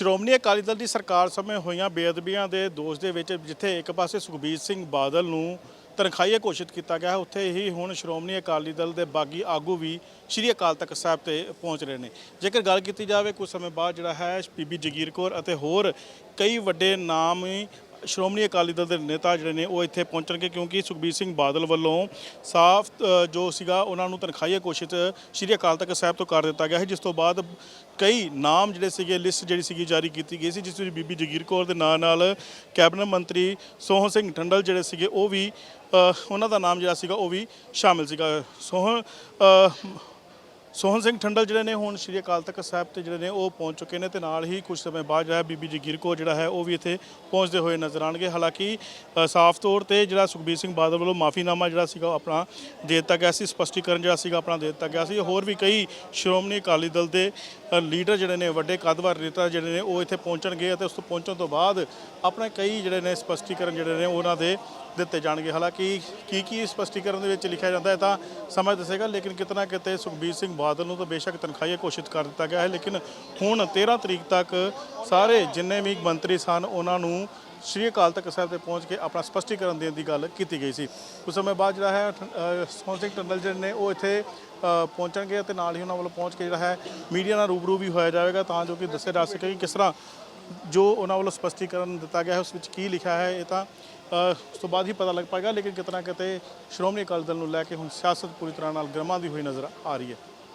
ਸ਼੍ਰੋਮਣੀ ਅਕਾਲੀ ਦਲ ਦੀ ਸਰਕਾਰ ਸਮੇਂ ਹੋਈਆਂ ਬੇਅਦਬੀਆਂ ਦੇ ਦੋਸ਼ ਦੇ ਵਿੱਚ ਜਿੱਥੇ ਇੱਕ ਪਾਸੇ ਸੁਖਬੀਰ ਸਿੰਘ ਬਾਦਲ ਨੂੰ ਤਨਖਾਹੀਆ ਘੋਸ਼ਿਤ ਕੀਤਾ ਗਿਆ ਹੈ, ਉੱਥੇ ਹੀ ਹੁਣ ਸ਼੍ਰੋਮਣੀ ਅਕਾਲੀ ਦਲ ਦੇ ਬਾਗੀ ਆਗੂ ਵੀ ਸ਼੍ਰੀ ਅਕਾਲ ਤਖਤ ਸਾਹਿਬ ਤੇ ਪਹੁੰਚ ਰਹੇ ਨੇ। ਜੇਕਰ ਗੱਲ ਕੀਤੀ ਜਾਵੇ ਕੁਝ ਸਮੇਂ ਬਾਅਦ ਜਿਹੜਾ ਹੈ ਬੀਬੀ ਜਗੀਰ ਕੌਰ ਅਤੇ ਹੋਰ ਕਈ ਵੱਡੇ ਨਾਮ ਸ਼੍ਰੋਮਣੀ ਅਕਾਲੀ ਦਲ ਦੇ ਨੇਤਾ ਜਿਹੜੇ ਨੇ ਉਹ ਇੱਥੇ ਪਹੁੰਚਣਗੇ ਕਿਉਂਕਿ ਸੁਖਬੀਰ ਸਿੰਘ ਬਾਦਲ ਵੱਲੋਂ ਸਾਫ਼ ਜੋ ਸੀਗਾ ਉਹਨਾਂ ਨੂੰ ਤਨਖਾਹੀਆ ਘੋਸ਼ਿਤ ਸ਼੍ਰੀ ਅਕਾਲ ਤਖਤ ਸਾਹਿਬ ਤੋਂ ਕਰ ਦਿੱਤਾ ਗਿਆ ਹੈ ਜਿਸ ਤੋਂ ਬਾਅਦ ਕਈ ਨਾਮ ਜਿਹੜੇ ਸੀਗੇ, ਲਿਸਟ ਜਿਹੜੀ ਸੀਗੀ ਜਾਰੀ ਕੀਤੀ ਗਈ ਸੀ, ਜਿਸ ਵਿੱਚ ਬੀਬੀ ਜਗੀਰ ਕੌਰ ਦੇ ਨਾਂ ਨਾਲ ਕੈਬਨਿਟ ਮੰਤਰੀ ਸੋਹਣ ਸਿੰਘ ਠੰਡਲ ਜਿਹੜੇ ਸੀਗੇ, ਉਹ ਵੀ ਉਹਨਾਂ ਦਾ ਨਾਮ ਜਿਹੜਾ ਸੀਗਾ ਉਹ ਵੀ ਸ਼ਾਮਿਲ ਸੀਗਾ। ਸੋਹਣ ਅ, ਸੋਹਣ ਸਿੰਘ ਠੰਡਲ ਜਿਹੜੇ ਨੇ ਹੁਣ ਸ਼੍ਰੀ ਅਕਾਲ ਤਖਤ ਸਾਹਿਬ ਤੇ ਜਿਹੜੇ ਨੇ ਉਹ ਪਹੁੰਚ ਚੁੱਕੇ ਨੇ ਤੇ ਨਾਲ ਹੀ ਕੁਝ ਸਮੇਂ ਬਾਅਦ ਜਿਹੜਾ ਹੈ ਬੀਬੀ ਜਗੀਰ ਕੌਰ ਜਿਹੜਾ ਹੈ ਉਹ ਵੀ ਇੱਥੇ ਪਹੁੰਚਦੇ ਹੋਏ ਨਜ਼ਰ ਆਣਗੇ ਹਾਲਾਂਕਿ ਸਾਫ਼ ਤੌਰ ਤੇ ਜਿਹੜਾ ਸੁਖਬੀਰ ਸਿੰਘ ਬਾਦਲ ਵੱਲੋਂ ਮਾਫੀਨਾਮਾ ਜਿਹੜਾ ਸੀਗਾ ਉਹ ਆਪਣਾ ਦੇ ਦਿੱਤਾ ਗਿਆ ਸੀ ਸਪਸ਼ਟੀਕਰਨ ਜਿਹੜਾ ਸੀਗਾ ਆਪਣਾ ਦੇ ਦਿੱਤਾ ਗਿਆ ਸੀ। ਹੋਰ ਵੀ ਕਈ ਸ਼੍ਰੋਮਣੀ ਅਕਾਲੀ ਦਲ ਦੇ ਲੀਡਰ ਜਿਹੜੇ ਨੇ, ਵੱਡੇ ਕਦਵਰ ਨੇਤਾ ਜਿਹੜੇ ਨੇ, ਉਹ ਇੱਥੇ ਪਹੁੰਚਣਗੇ ਅਤੇ ਉਸ ਤੋਂ ਪਹੁੰਚਣ ਤੋਂ ਬਾਅਦ ਆਪਣੇ ਕਈ ਜਿਹੜੇ ਨੇ ਸਪਸ਼ਟੀਕਰਨ ਜਿਹੜੇ ਨੇ ਉਹਨਾਂ ਦੇ ਦਿੱਤੇ ਜਾਣਗੇ। ਹਾਲਾਂਕਿ ਕੀ ਕੀ ਸਪਸ਼ਟੀਕਰਨ ਦੇ ਵਿੱਚ ਲਿਖਿਆ ਜਾਂਦਾ ਹੈ ਤਾਂ ਸਮਾਂ ਦੱਸੇਗਾ, ਲੇਕਿਨ ਕਿਤਨਾ ਕਿਤੇ ਸੁਖਬੀਰ ਸਿੰਘ ਬਾਦਲ ਨੂੰ ਤਾਂ ਬੇਸ਼ੱਕ ਤਨਖਾਹੀਆ ਘੋਸ਼ਿਤ ਕਰ ਦਿੱਤਾ ਗਿਆ ਹੈ। ਲੇਕਿਨ ਹੁਣ 13 ਤਰੀਕ ਤੱਕ ਸਾਰੇ ਜਿੰਨੇ ਵੀ ਮੰਤਰੀ ਸਨ, ਉਹਨਾਂ ਨੂੰ ਸ਼੍ਰੀ ਅਕਾਲ ਤਖਤ ਸਾਹਿਬ ਤੇ ਪਹੁੰਚ ਕੇ ਆਪਣਾ ਸਪਸ਼ਟੀਕਰਨ ਦੇਣ ਦੀ ਗੱਲ ਕੀਤੀ ਗਈ ਸੀ। ਉਸ ਸਮੇਂ ਬਾਅਦ ਜਿਹੜਾ ਹੈ ਅ, ਸੋਹਣ ਸਿੰਘ ਟੰਡਲ ਜਿਹੜੇ ਨੇ ਉਹ ਇੱਥੇ ਪਹੁੰਚਣਗੇ ਅਤੇ ਨਾਲ ਹੀ ਉਹਨਾਂ ਵੱਲੋਂ ਪਹੁੰਚ ਕੇ ਜਿਹੜਾ ਹੈ ਮੀਡੀਆ ਨਾਲ ਰੂਬਰੂ ਵੀ ਹੋਇਆ ਜਾਵੇਗਾ ਤਾਂ ਜੋ ਕਿ ਦੱਸਿਆ ਜਾ ਸਕੇ ਕਿ ਕਿਸ ਤਰ੍ਹਾਂ ਜੋ ਉਹਨਾਂ ਵੱਲੋਂ ਸਪਸ਼ਟੀਕਰਨ ਦਿੱਤਾ ਗਿਆ ਹੈ ਉਸ ਵਿੱਚ ਕੀ ਲਿਖਿਆ ਹੈ ਇਹ ਤਾਂ ਉਸ ਤੋਂ ਬਾਅਦ ਹੀ ਪਤਾ ਲੱਗ ਪਾਏਗਾ। ਲੇਕਿਨ ਕਿਤਨਾ ਕਿਤੇ ਸ਼੍ਰੋਮਣੀ ਅਕਾਲੀ ਦਲ ਨੂੰ ਲੈ ਕੇ ਹੁਣ ਸਿਆਸਤ ਪੂਰੀ ਤਰ੍ਹਾਂ ਨਾਲ ਗਰਮਾਉਂਦੀ ਹੋਈ ਨਜ਼ਰ ਆ ਰਹੀ ਹੈ।